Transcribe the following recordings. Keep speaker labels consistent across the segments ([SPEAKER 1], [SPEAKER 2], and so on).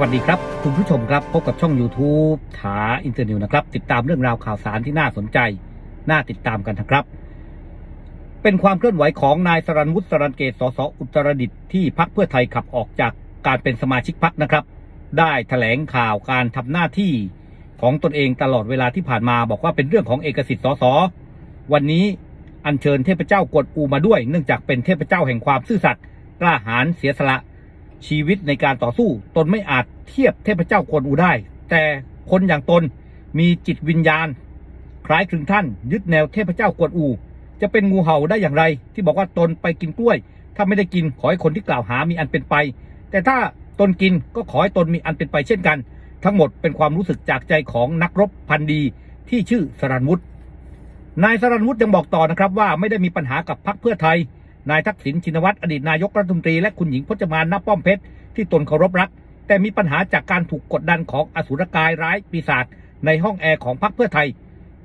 [SPEAKER 1] วัสดีครับ คุณผู้ชมครับ พบกับช่อง YouTube ถาอินเตอร์นิวนะครับ ติดตามเรื่องราวข่าวสารที่น่าสนใจ น่าติดตามกันนะครับ เป็นความเคลื่อนไหวของนายสรันวุฒิสรันเกตสสอุตรดิตที่พักเพื่อไทยขับออกจากการเป็นสมาชิกพักนะครับ ได้ถแถลงข่าวการทำหน้าที่ของตนเองตลอดเวลาที่ผ่านมาบอกว่าเป็นเรื่องของเอกสิทธิ์สสวันนี้อัญเชิญเทพเจ้ากวนอูมาด้วย เนื่องจากเป็นเทพเจ้าแห่งความซื่อสัตย์กล้าหาญเสียสละ ชีวิตในการต่อสู้ ตนไม่อาจเทียบเทพเจ้ากวนอูได้ แต่คนอย่างตนมีจิตวิญญาณ คล้ายคลึงท่าน ยึดแนวเทพเจ้ากวนอู จะเป็นงูเห่าได้อย่างไร ที่บอกว่าตนไปกินกล้วย ถ้าไม่ได้กินขอให้คนที่กล่าวหามีอันเป็นไป แต่ถ้าตนกินก็ขอให้ตนมีอันเป็นไปเช่นกัน ทั้งหมดเป็นความรู้สึกจากใจของนักรบพันดีที่ชื่อสรันวุฒินายสรันวุฒิยังบอกต่อนะครับว่าไม่ได้มีปัญหากับพรรคเพื่อไทย นายทักษิณชินวัตรอดีตนายกรัฐมนตรีและคุณหญิงพจมานณป้อมเพชรที่ตนเคารพรัก แต่มีปัญหาจากการถูกกดดันของอสุรกายร้ายปีศาจในห้องแอร์ของพรรคเพื่อไทย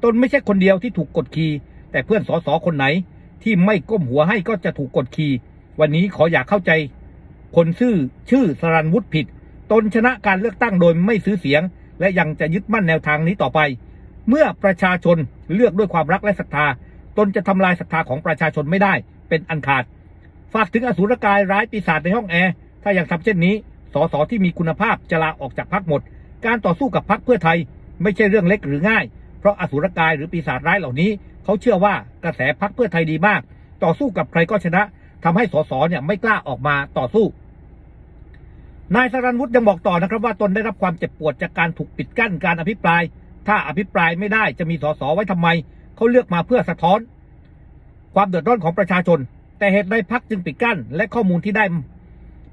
[SPEAKER 1] ตนไม่ใช่คนเดียวที่ถูกกดขี่แต่เพื่อนสสคนไหน ที่ไม่ก้มหัวให้ก็จะถูกกดขี่วันนี้ขออย่าเข้าใจ คนชื่อชื่อสรันวุฒิผิด ตนชนะการเลือกตั้งโดยไม่ซื้อเสียง และยังจะยึดมั่นแนวทางนี้ต่อไป เมื่อประชาชนเลือกด้วยความรักและศรัทธา ตนจะทำลายศรัทธาของประชาชนไม่ได้ เป็นอันขาด ฝากถึงอสุรกายร้ายปีศาจในห้องแอร์ ถ้ายังทำเช่นนี้ สสที่มีคุณภาพจะลาออกจากพักหมด การต่อสู้กับพักเพื่อไทย ไม่ใช่เรื่องเล็กหรือง่าย เพราะอสุรกายหรือปีศาจร้ายเหล่านี้ เขาเชื่อว่ากระแสพักเพื่อไทยดีมาก ต่อสู้กับใครก็ชนะทำให้สสเนี่ยไม่กล้าออกมาต่อสู้ นายสรันวุฒิยังบอกต่อนะครับว่าตนได้รับความเจ็บปวดจากการถูกปิดกั้นการอภิปราย ถ้าอภิปรายไม่ได้จะมีสสไว้ทำไม เขาเลือกมาเพื่อสะท้อน ความเดือดร้อนของประชาชน แต่เหตุใดพักจึงปิดกั้น และข้อมูลที่ได้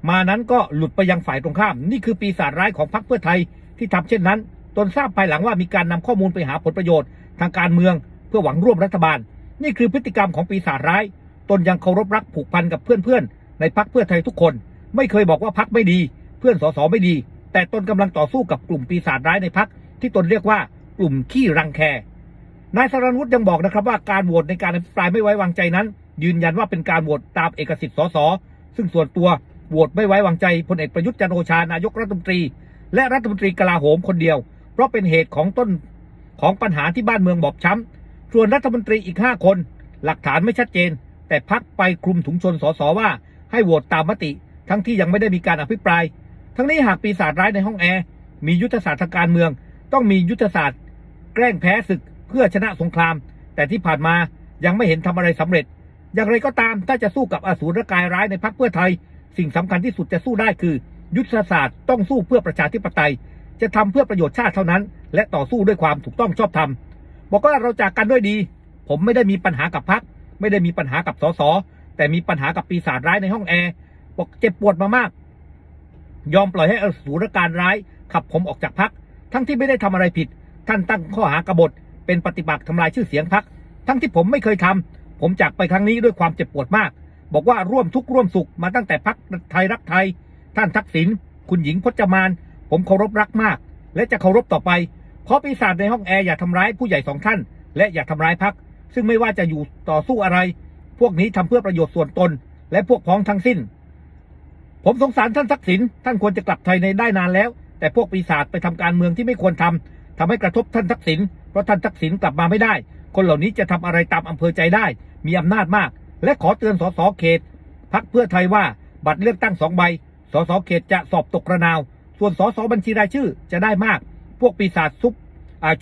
[SPEAKER 1] มานั้นก็หลุดไปยังฝ่ายตรงข้าม นี่คือปีศาจร้ายของพรรคเพื่อไทยที่ทำเช่นนั้นตนทราบภายหลังว่ามีการนำข้อมูลไปหาผลประโยชน์ ทางการเมือง เพื่อหวังร่วมรัฐบาล นี่คือพฤติกรรมของปีศาจร้าย ตนยังเคารพรักผูกพันกับเพื่อนๆในพรรคเพื่อไทยทุกคน ไม่เคยบอกว่าพรรคไม่ดี เพื่อนสสไม่ดี แต่ตนกำลังต่อสู้กับกลุ่มปีศาจร้ายในพรรคที่ตนเรียกว่ากลุ่มขี้รังแค นายสรนุชยังบอกนะครับว่าการโหวตในการอภิปรายไม่ไว้วางใจนั้น ยืนยันว่าเป็นการโหวตตามเอกสิทธิ์สสซึ่งส่วนตัวโหวตไม่ไว้วางใจพลเอกประยุทธ์จันโอชานายกรัฐมนตรี และรัฐมนตรีกลาโหมคนเดียว เพราะเป็นเหตุของต้นของปัญหาที่บ้านเมืองบอบช้ำส่วนรัฐมนตรีอีกห้าคน หลักฐานไม่ชัดเจน แต่พักไปคลุมถุงชนสสว่า ให้โหวตตามมติ ทั้งที่ยังไม่ได้มีการอภิปราย ทั้งนี้หากปีศาจร้ายในห้องแอร์มียุทธศาสตร์ทางการเมือง ต้องมียุทธศาสตร์ แกล้งแพ้ศึก เพื่อชนะสงคราม แต่ที่ผ่านมายังไม่เห็นทำอะไรสำเร็จ อย่างไรก็ตามถ้าจะสู้กับอสูรกายร้ายในพรรคเพื่อไทย สิ่งสำคัญที่สุดจะสู้ได้คือ ยุทธศาสตร์ต้องสู้เพื่อประชาธิปไตย จะทำเพื่อประโยชน์ชาติเท่านั้น และต่อสู้ด้วยความถูกต้องชอบธรรมบอกว่าเราจากกันด้วยดี ผมไม่ได้มีปัญหากับพรรคไม่ได้มีปัญหากับสสแต่มีปัญหากับปีศาจร้ายในห้องแอร์บอกเจ็บปวดมามาก ยอมปล่อยให้อสูรการร้ายขับผมออกจากพัก ทั้งที่ไม่ได้ทำอะไรผิด ท่านตั้งข้อหากบฏ เป็นปฏิบัติทำลายชื่อเสียงพัก ทั้งที่ผมไม่เคยทำผมจากไปครั้งนี้ด้วยความเจ็บปวดมาก บอกว่าร่วมทุกข์ร่วมสุขมาตั้งแต่พักไทยรักไทย ท่านทักษิณคุณหญิงพจมาน ผมเคารพรักมาก และจะเคารพต่อไปเพราะปีศาจในห้องแอร์อย่าทำร้ายผู้ใหญ่สองท่าน และอย่าทำร้ายพัก ซึ่งไม่ว่าจะอยู่ต่อสู้อะไร พวกนี้ทำเพื่อประโยชน์ส่วนตน และพวกพ้องทั้งสิ้น ผมสงสารท่านทักษิณท่านควรจะกลับไทยในได้นานแล้ว แต่พวกปีศาจไปทำการเมืองที่ไม่ควรทำทำให้กระทบท่านทักษิณ เพราะท่านทักษิณกลับมาไม่ได้ คนเหล่านี้จะทำอะไรตามอำเภอใจได้ มีอำนาจมาก และขอเตือนสสเขตพักเพื่อไทยว่าบัตรเลือกตั้งสองใบสสเขตจะสอบตกกระนาว ส่วนสสบัญชีรายชื่อจะได้มาก พวกปีศาจซุบ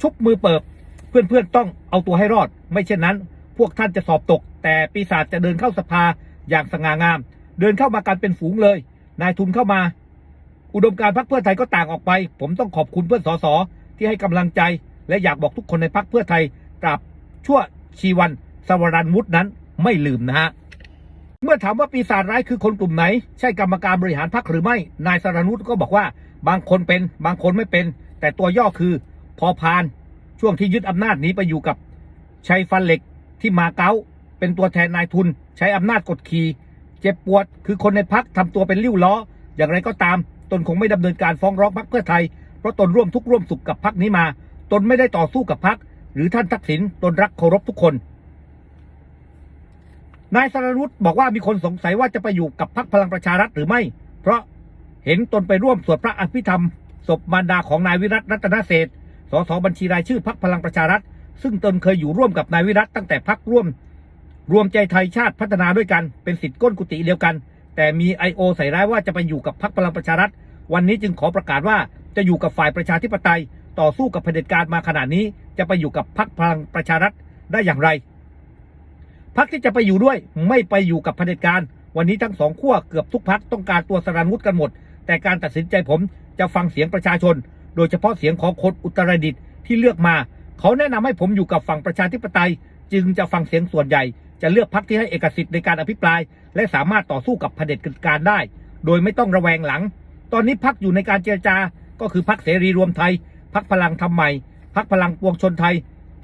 [SPEAKER 1] ชุบมือเปิบ เพื่อนๆต้องเอาตัวให้รอด ไม่เช่นนั้น พวกท่านจะสอบตก แต่ปีศาจจะเดินเข้าสภาอย่างสง่างาม เดินเข้ามากันเป็นฝูงเลย นายทุนเข้ามา อุดมการพรรคเพื่อไทยก็ต่างออกไป ผมต้องขอบคุณเพื่อนสสที่ให้กำลังใจ และอยากบอกทุกคนในพรรคเพื่อไทยตราบชั่วชีวันสวรันวุฒินั้นไม่ลืมนะฮะเมื่อถามว่าปีศาจร้ายคือคนกลุ่มไหน ใช่กรรมการบริหารพรรคหรือไม่ นายสรนุชก็บอกว่า บางคนเป็นบางคนไม่เป็น แต่ตัวย่อคือพอพาน ช่วงที่ยึดอำนาจหนี้ไปอยู่กับชัยฟันเหล็กที่มาเก๊าเป็นตัวแทนนายทุน ใช้อำนาจกดขี่เจ็บปวดคือคนในพักทำตัวเป็นริ้วล้อ อย่างไรก็ตาม ตนคงไม่ดำเนินการฟ้องร้องพักเพื่อไทย เพราะตนร่วมทุกข์ร่วมสุขกับพักนี้มา ตนไม่ได้ต่อสู้กับพักหรือท่านทักษิณตนรักเคารพทุกคน นายสรนุชบอกว่ามีคนสงสัยว่าจะไปอยู่กับพักพลังประชารัฐหรือไม่ เพราะเห็นตนไปร่วมสวดพระอภิธรรมศพมารดาของนายวิรัตรัตนเศษสสบัญชีรายชื่อพักพลังประชารัฐ ซึ่งตนเคยอยู่ร่วมกับนายวิรัตตั้งแต่พักร่วม รวมใจไทยชาติพัฒนาด้วยกันเป็นสิทธิ์ก้นกุฏิเดียวกัน แต่มีไอโอใส่ร้ายว่าจะไปอยู่กับพักพลังประชารัฐ วันนี้จึงขอประกาศว่าจะอยู่กับฝ่ายประชาธิปไตย ต่อสู้กับเผด็จการมาขนาดนี้ จะไปอยู่กับพักพลังประชารัฐได้อย่างไรพักที่จะไปอยู่ด้วยไม่ไปอยู่กับเผด็จการ วันนี้ทั้งสองขั้วเกือบทุกพักต้องการตัวสรันวุฒิกันหมด แต่การตัดสินใจผมจะฟังเสียงประชาชน โดยเฉพาะเสียงของคนอุตรดิตถ์ที่เลือกมา เขาแนะนำให้ผมอยู่กับฝั่งประชาธิปไตย จึงจะฟังเสียงส่วนใหญ่ จะเลือกพักที่ให้เอกสิทธิ์ในการอภิปราย และสามารถต่อสู้กับเผด็จการได้ โดยไม่ต้องระแวงหลัง ตอนนี้พักอยู่ในการเจรจาก็คือพักเสรีรวมไทย พักพลังทำใหม่พักพลังปวงชนไทย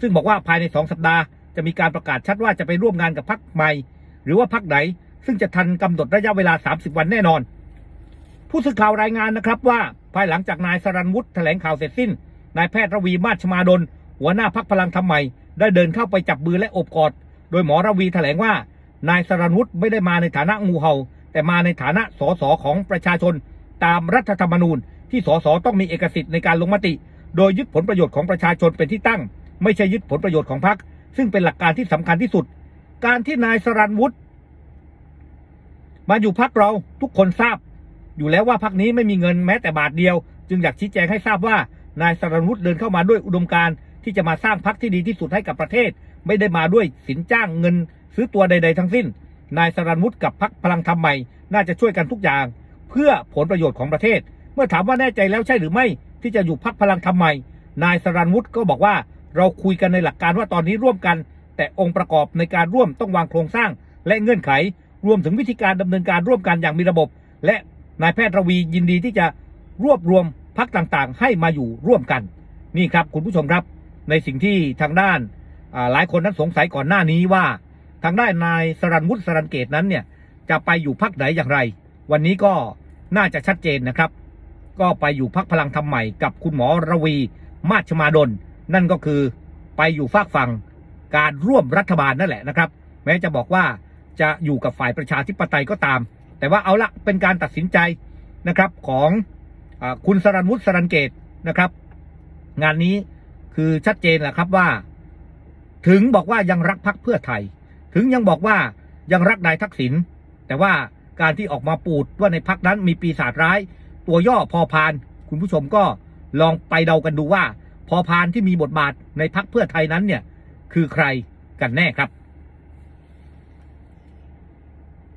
[SPEAKER 1] ซึ่งบอกว่าภายในสองสัปดาห์จะมีการประกาศชัดว่าจะไปร่วมงานกับพักใหม่ หรือว่าพักไหน ซึ่งจะทันกำหนดระยะเวลา 30 วันแน่นอน ผู้สื่อข่าวรายงานนะครับว่าภายหลังจากนายสรันวุฒิแถลงข่าวเสร็จสิ้นนายแพทย์ระวีมาชมาดลหัวหน้าพักพลังทำใหม่ ได้เดินเข้าไปจับมือและอบกอด โดยหมอระวีแถลงว่า นายสรันวุฒิไม่ได้มาในฐานะงูเห่า แต่มาในฐานะสสของประชาชน ตามรัฐธรรมนูญ ที่สสต้องมีเอกสิทธิ์ในการลงมติ โดยยึดผลประโยชน์ของประชาชนเป็นที่ตั้ง ไม่ใช่ยึดผลประโยชน์ของพรรคซึ่งเป็นหลักการที่สำคัญที่สุด การที่นายสรันวุฒิมาอยู่พักเราทุกคนทราบ อยู่แล้วว่าพักนี้ไม่มีเงินแม้แต่บาทเดียว จึงอยากชี้แจงให้ทราบว่านายสรันวุฒิเดินเข้ามาด้วยอุดมการณ์ที่จะมาสร้างพักที่ดีที่สุดให้กับประเทศ ไม่ได้มาด้วยสินจ้างเงิน ซื้อตัวใด ๆ ทั้งสิ้น นายสรันวุฒิกับพักพลังธรรมใหม่ น่าจะช่วยกันทุกอย่าง เพื่อผลประโยชน์ของประเทศ เมื่อถามว่าแน่ใจแล้วใช่หรือไม่ ที่จะอยู่พักพลังธรรมใหม่นายสรันวุฒิก็บอกว่าเราคุยกันในหลักการว่าตอนนี้ร่วมกัน แต่องค์ประกอบในการร่วมต้องวางโครงสร้าง และเงื่อนไข รวมถึงวิธีการดำเนินการร่วมกันอย่างมีระบบ และนายแพทย์ระวียินดีที่จะรวบรวมพักต่างๆ ให้มาอยู่ร่วมกัน นี่ครับคุณผู้ชมครับ ในสิ่งที่ทางด้านหลายคนนั้นสงสัยก่อนหน้านี้ว่า ทางด้านนายสรันวุฒิสรันเกตนั้นเนี่ยจะไปอยู่พักไหนอย่างไร วันนี้ก็น่าจะชัดเจนนะครับ ก็ไปอยู่พักพลังธรรมใหม่กับคุณหมอระวีมาชมาดล นั่นก็คือไปอยู่ฝากฝั่งการร่วมรัฐบาลนั่นแหละนะครับ แม้จะบอกว่าจะอยู่กับฝ่ายประชาธิปไตยก็ตาม แต่ว่าเอาละเป็นการตัดสินใจนะครับของอคุณสรันวุฒิสรันเกตนะครับ งานนี้คือชัดเจนแหละครับว่า ถึงบอกว่ายังรักพักเพื่อไทย ถึงยังบอกว่ายังรักนายทักษิณแต่ว่าการที่ออกมาปูดว่าในพักนั้นมีปีศาจร้าย ตัวย่อพอพาน คุณผู้ชมก็ลองไปเดากันดูว่า พอพานที่มีบทบาทในพักเพื่อไทยนั้นเนี่ย คือใครกันแน่ครับ